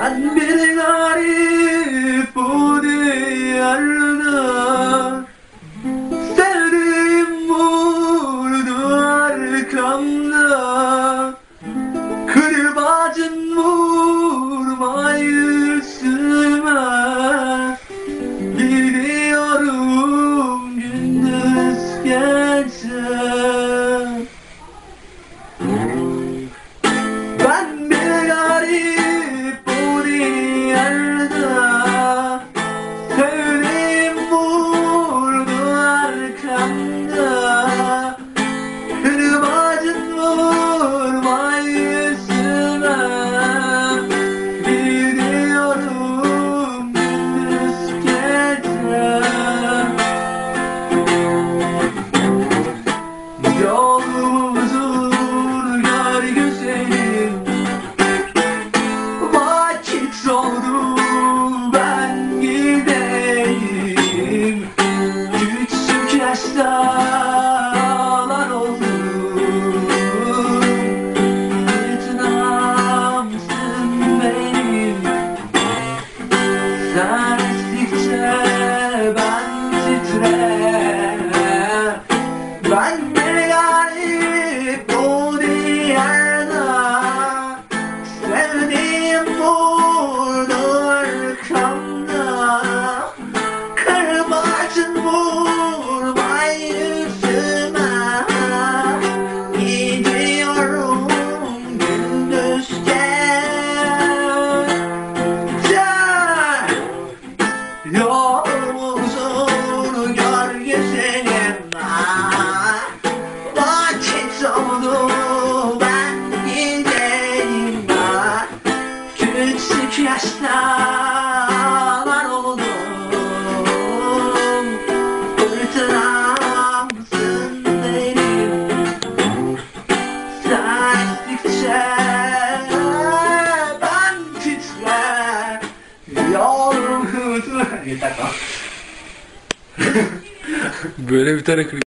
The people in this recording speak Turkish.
admirer yaşta ağlar oldum Bütün benim? yaşlar oldum. Fırtına mısın benim. Sen estikçe ben titrer Yavrum Yeter lan Böyle bir tane klip